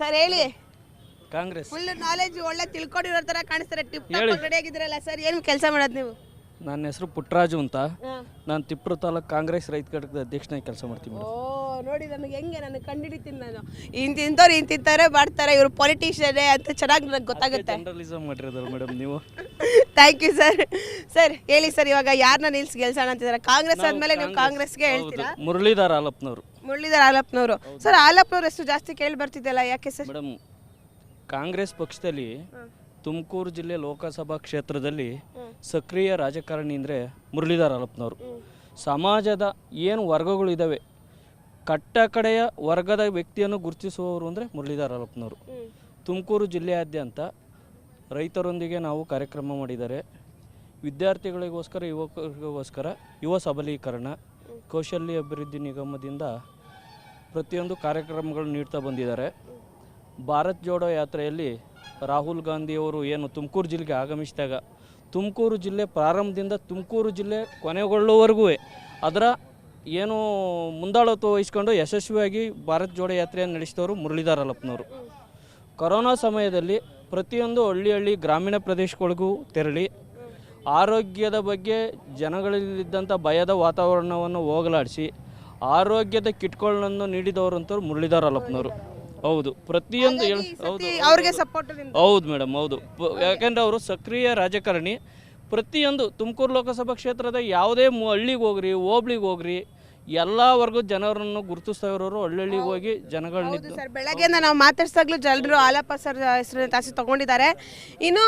Sir ಹೇಳಿ. Congress. Full knowledge ಒಳ್ಳೆ ತಿಳ್ಕೊಂಡಿರೋ ತರ ಕಾಣಿಸ್ತಾರೆ. ಟಿಪ್ ಹೇಳಿ. ರೆಡಿ ಆಗಿದ್ರಲ್ಲ ಸರ್ ಏನು ಕೆಲಸ ಮಾಡೋದು ನೀವು? ನನ್ನ ಹೆಸರು ಪುಟ್ಟರಾಜು ಅಂತ. ನಾನು ತಿಪ್ಪರು ತಾಲೂಕು ಕಾಂಗ್ರೆಸ್ ರೈತ ಘಟಕದ ಅಧ್ಯಕ್ಷನಾಗಿ ಕೆಲಸ ಮಾಡ್ತೀನಿ ಓ ನೋಡಿ ನನಗೆ ಹೆಂಗೆ ನನಗೆ ಕಂಡಿಡಿತೀನಿ ನಾನು. ಇಂತಿಂತವ್ರು ಇಂತಿಂತಾರೆ ಮಾಡ್ತಾರೆ ಇವರು ಪೊಲಿಟಿಷಿಯನ್ ಅಂತ ಚೆನ್ನಾಗಿ ನನಗೆ ಗೊತ್ತಾಗುತ್ತೆ. ಜನರಲಿಸಮ್ ಮಾಡಿರೋದಲ್ಲ ಮೇಡಮ್ ನೀವು. ಥ್ಯಾಂಕ್ ಯು ಸರ್ ಸರ್ ಹೇಳಿ ಸರ್ ಇವಾಗ ಯಾರನ್ನ ನಿಲ್ಸಿ ಗೆಲ್ಸೋಣ ಅಂತಿದ್ದಾರೆ ಕಾಂಗ್ರೆಸ್ ಆದ್ಮೇಲೆ ನೀವು ಕಾಂಗ್ರೆಸ್ಗೆ ಹೇಳ್ತೀರಾ? ಮುರಳೀಧರ್ ಆಲಪ್ನವರು. ಮುರಳೀಧರ್ ಆಲಪ್ನವರು ಸರ್ ಆಲಪ್ನವ್ರು ಎಷ್ಟು ಜಾಸ್ತಿ ಕೇಳಿ ಬರ್ತಿದ್ದಲ್ಲ ಯಾಕೆ ಸರ್? ಮೇಡಮ್ ಕಾಂಗ್ರೆಸ್ ಪಕ್ಷದಲ್ಲಿ ತುಮಕೂರು ಜಿಲ್ಲೆ ಲೋಕಸಭಾ ಕ್ಷೇತ್ರದಲ್ಲಿ ಸಕ್ರಿಯ ರಾಜಕಾರಣಿ ಅಂದರೆ ಮುರಳೀಧರ್ ಅಲಪ್ನವರು ಸಮಾಜದ ಏನು ವರ್ಗಗಳು ಇದ್ದಾವೆ ಕಟ್ಟ ಕಡೆಯ ವರ್ಗದ ವ್ಯಕ್ತಿಯನ್ನು ಗುರುತಿಸುವವರು ಅಂದರೆ ಮುರಳೀಧರ್ ಆಲಪ್ನವರು ತುಮಕೂರು ಜಿಲ್ಲೆಯಾದ್ಯಂತ ರೈತರೊಂದಿಗೆ ನಾವು ಕಾರ್ಯಕ್ರಮ ಮಾಡಿದ್ದಾರೆ ವಿದ್ಯಾರ್ಥಿಗಳಿಗೋಸ್ಕರ ಯುವಕರಿಗೋಸ್ಕರ ಯುವ ಸಬಲೀಕರಣ ಕೌಶಲ್ಯ ಅಭಿವೃದ್ಧಿ ನಿಗಮದಿಂದ ಪ್ರತಿಯೊಂದು ಕಾರ್ಯಕ್ರಮಗಳು ನೀಡ್ತಾ ಬಂದಿದ್ದಾರೆ. ಭಾರತ್ ಜೋಡೋ ಯಾತ್ರೆಯಲ್ಲಿ ರಾಹುಲ್ ಗಾಂಧಿಯವರು ಏನು ತುಮಕೂರು ಜಿಲ್ಲೆಗೆ ಆಗಮಿಸಿದಾಗ, ತುಮಕೂರು ಜಿಲ್ಲೆ ಪ್ರಾರಂಭದಿಂದ ತುಮಕೂರು ಜಿಲ್ಲೆ ಕೊನೆಗೊಳ್ಳುವವರೆಗೂ ಅದರ ಏನು ಮುಂದಾಳತ್ವ ವಹಿಸ್ಕೊಂಡು ಯಶಸ್ವಿಯಾಗಿ ಭಾರತ್ ಜೋಡೋ ಯಾತ್ರೆಯನ್ನು ನಡೆಸಿದವರು ಮುರಳೀಧರ ಅಲ್ಲಪ್ಪನವರು. ಕೊರೋನಾ ಸಮಯದಲ್ಲಿ ಪ್ರತಿಯೊಂದು ಹಳ್ಳಿ ಹಳ್ಳಿ ಗ್ರಾಮೀಣ ಪ್ರದೇಶಗಳಿಗೂ ತೆರಳಿ ಆರೋಗ್ಯದ ಬಗ್ಗೆ ಜನಗಳಲ್ಲಿದ್ದಂಥ ಭಯದ ವಾತಾವರಣವನ್ನು ಹೋಗಲಾಡಿಸಿ ಆರೋಗ್ಯದ ಕಿಟ್ಗಳನ್ನು ನೀಡಿದವರಂತವ್ರು ಮುರಳೀಧರ್ ಅಲ್ಲಪ್ಪನವರು ಹೌದು ಪ್ರತಿಯೊಂದು ಹೇಳ್- ಹೌದು ಅವ್ರಿಗೆ ಸಪೋರ್ಟ್ ಹೌದು ಮೇಡಮ್ ಹೌದು. ಪ- ಯಾಕೆಂದ್ರೆ ಅವರು ಸಕ್ರಿಯ ರಾಜಕಾರಣಿ. ಪ್ರತಿಯೊಂದು ತುಮಕೂರು ಲೋಕಸಭಾ ಕ್ಷೇತ್ರದ ಯಾವುದೇ ಮು- ಹಳ್ಳಿಗೆ ಹೋಗ್ರಿ ಹೋಬ್ಳಿಗೆ ಹೋಗ್ರಿ ಎಲ್ಲ ವರ್ಗದ ಜನರನ್ನು ಗುರುತಿಸ್ತಾ ಇರೋರು ಹಳ್ಳಿಗೆ ಹೋಗಿ ಜನಗಳನ್ನಿದ್ದು ಸರ್ ಬೆಳಗ್ಗೆಯಿಂದ ನಾವು ಮಾತಾಡ್ಸಾಗ್ಲೂ ಜನರು ಆಲಪ್ಪ ಸರ್ ಹೆಸರು ತಾಸಿ ತಗೊಂಡಿದ್ದಾರೆ. ಇನ್ನು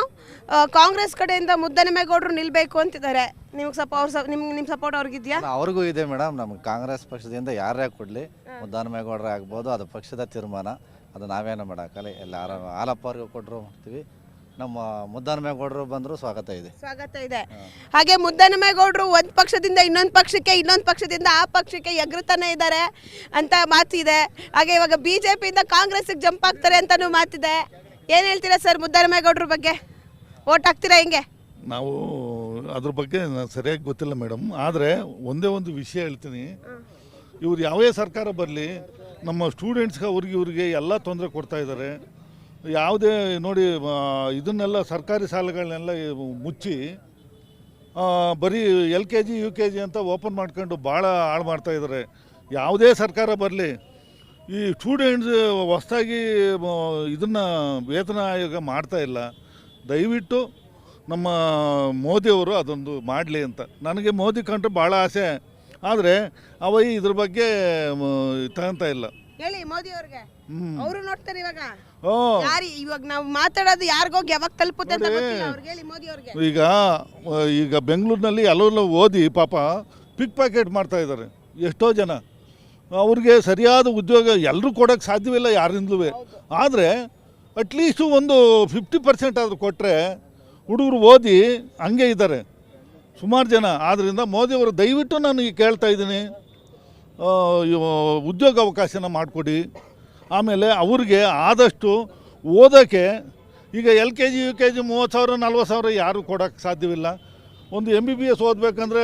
ಆ, ಕಾಂಗ್ರೆಸ್ ಕಡೆಯಿಂದ ಮುದ್ದನಮೇಗೌಡರು ನಿಲ್ಬೇಕು ಅಂತಿದ್ದಾರೆ. ನಿಮ್ಗೆ ಸಪ ಅವ್ರ ನಿಮ್ಗೆ ನಿಮ್ಮ ಸಪೋರ್ಟ್ ಅವ್ರಿಗಿದ್ಯಾ ಇದೆಯಾ? ಅವ್ರಿಗೂ ಇದೆ ಮೇಡಮ್. ನಮ್ಗೆ ಕಾಂಗ್ರೆಸ್ ಪಕ್ಷದಿಂದ ಯಾರೇ ಕೊಡಲಿ ಮುದ್ದಾನಮೇಗೌಡರೇ ಆಗ್ಬೋದು ಅದು ಪಕ್ಷದ ತೀರ್ಮಾನ. ಅದು ನಾವೇನು ಮಾಡೋಕ್ಕಲ್ಲ ಎಲ್ಲ ಯಾರ ಹಾಲಪ್ಪ ಅವ್ರಿಗೆ ಕೊಟ್ಟರು ಹೋಗ್ತೀವಿ. ನಮ್ಮ ಮುದ್ದಾನಮೇಗೌಡರು ಬಂದರೂ ಸ್ವಾಗತ ಇದೆ. ಸ್ವಾಗತ ಇದೆ. ಹಾಗೆ ಮುದ್ದನಮೇಗೌಡರು ಒಂದು ಪಕ್ಷದಿಂದ ಇನ್ನೊಂದು ಪಕ್ಷಕ್ಕೆ ಇನ್ನೊಂದು ಪಕ್ಷದಿಂದ ಆ ಪಕ್ಷಕ್ಕೆ ಎಗರುತ್ತಾನೆ ಇದ್ದಾರೆ ಅಂತ ಮಾತಿದೆ. ಹಾಗೆ ಇವಾಗ ಬಿ ಜೆ ಪಿಯಿಂದ ಕಾಂಗ್ರೆಸ್ಗೆ ಜಂಪ್ ಆಗ್ತಾರೆ ಅಂತಲೂ ಮಾತಿದೆ. ಏನು ಹೇಳ್ತೀರಾ ಸರ್ ಮುದ್ದನಮೇಗೌಡ್ರ ಬಗ್ಗೆ? ಓಟ್ ಹಾಕ್ತೀರಾ ಹಿಂಗೆ? ನಾವು ಅದ್ರ ಬಗ್ಗೆ ಸರಿಯಾಗಿ ಗೊತ್ತಿಲ್ಲ ಮೇಡಮ್. ಆದರೆ ಒಂದೇ ಒಂದು ವಿಷಯ ಹೇಳ್ತೀನಿ. ಇವ್ರು ಯಾವೇ ಸರ್ಕಾರ ಬರಲಿ ನಮ್ಮ ಸ್ಟೂಡೆಂಟ್ಸ್ಗೆ ಅವ್ರಿಗೆ ಇವ್ರಿಗೆ ಎಲ್ಲ ತೊಂದರೆ ಕೊಡ್ತಾ ಇದ್ದಾರೆ ಯಾವುದೇ ನೋಡಿ ಆ, ಇದನ್ನೆಲ್ಲ ಸರ್ಕಾರಿ ಶಾಲೆಗಳನ್ನೆಲ್ಲ ಮುಚ್ಚಿ ಆ, ಬರೀ L K G U K G ಅಂತ ಓಪನ್ ಮಾಡ್ಕೊಂಡು ಭಾಳ ಹಾಳು ಮಾಡ್ತಾ ಇದ್ದಾರೆ ಯಾವುದೇ ಸರ್ಕಾರ ಬರಲಿ ಈ ಸ್ಟೂಡೆಂಟ್ಸ್ ಹೊಸ್ದಾಗಿ ಇದನ್ನು ವೇತನ ಆಯೋಗ ಮಾಡ್ತಾ ಇಲ್ಲ. ದಯವಿಟ್ಟು ನಮ್ಮ ಮೋದಿಯವರು ಅದೊಂದು ಮಾಡಲಿ ಅಂತ. ನನಗೆ ಮೋದಿ ಕಂಡ್ರೆ ಭಾಳ ಆಸೆ. ಆದರೆ ಅವ ಇದ್ರ ಬಗ್ಗೆ ತಗಂತ ಇಲ್ಲ. ಹೇಳಿ ಮೋದಿ ಅವ್ರಿಗೆ. ಅವರು ನೋಡ್ತಾರೆ ಇವಾಗ. ಓ. ಯಾರು ಇವಾಗ ನಾವು ಮಾತಾಡೋದು ಯಾರಿಗೋಗಿ ಯಾವಾಗ ತಲುಪುತ್ತೆ ಅಂತ ಗೊತ್ತಿಲ್ಲ ಅವ್ರಿಗೆ. ಹೇಳಿ ಮೋದಿ ಅವ್ರಿಗೆ. ಈಗ ಈಗ ಬೆಂಗಳೂರಿನಲ್ಲಿ ಎಲ್ಲರೂ ಓದಿ ಪಾಪ ಪಿಕ್ ಪ್ಯಾಕೆಟ್ ಮಾಡ್ತಾ ಇದ್ದಾರೆ. ಎಷ್ಟೋ ಜನ. ಅವ್ರಿಗೆ ಸರಿಯಾದ ಉದ್ಯೋಗ ಎಲ್ಲರೂ ಕೊಡೋಕ್ಕೆ ಸಾಧ್ಯವಿಲ್ಲ ಯಾರಿಂದಲೂ ಆದರೆ ಅಟ್ಲೀಸ್ಟು ಒಂದು ಫಿಫ್ಟಿ ಪರ್ಸೆಂಟ್ ಆದರೂ ಕೊಟ್ಟರೆ ಹುಡುಗರು ಓದಿ ಹಂಗೆ ಇದ್ದಾರೆ. ಸುಮಾರು ಜನ. ಆದ್ದರಿಂದ ಮೋದಿಯವರು ದಯವಿಟ್ಟು ನಾನು ಈಗ ಕೇಳ್ತಾ ಇದ್ದೀನಿ. ಆ, ಉದ್ಯೋಗ ಅವಕಾಶನ ಮಾಡಿಕೊಡಿ. ಆಮೇಲೆ ಅವ್ರಿಗೆ ಆದಷ್ಟು ಓದೋಕ್ಕೆ ಈಗ L K G U K G ಮೂವತ್ತು ಸಾವಿರ ನಲ್ವತ್ತು ಸಾವಿರ ಯಾರೂ ಕೊಡೋಕ್ಕೆ ಸಾಧ್ಯವಿಲ್ಲ. ಒಂದು ಎಂ ಬಿ ಬಿ ಎಸ್ ಓದಬೇಕಂದ್ರೆ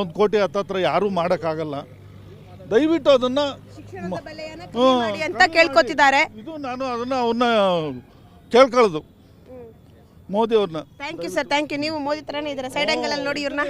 ಒಂದು ಕೋಟಿ ಹತ್ತತ್ರ ಯಾರೂ ಮಾಡೋಕ್ಕಾಗಲ್ಲ. ದಯವಿಟ್ಟು ಅದನ್ನು ಅಂತ ಕೇಳ್ಕೊತಿದ್ದಾರೆ. ಇದು ನಾನು ಅದನ್ನು ಅವನ್ನ ಕೇಳ್ಕೊಳ್ಳೋದು. ಮೋದಿ ಅವ್ರನ್ನ. Thank you sir thank you ನೀವು ಮೋದಿ ತರನೇ ಇದ್ದಾರೆ? ಸೈಡ್ ಆಂಗಲ್ ಅಲ್ಲಿ ನೋಡಿ ಇವ್ರನ್ನ.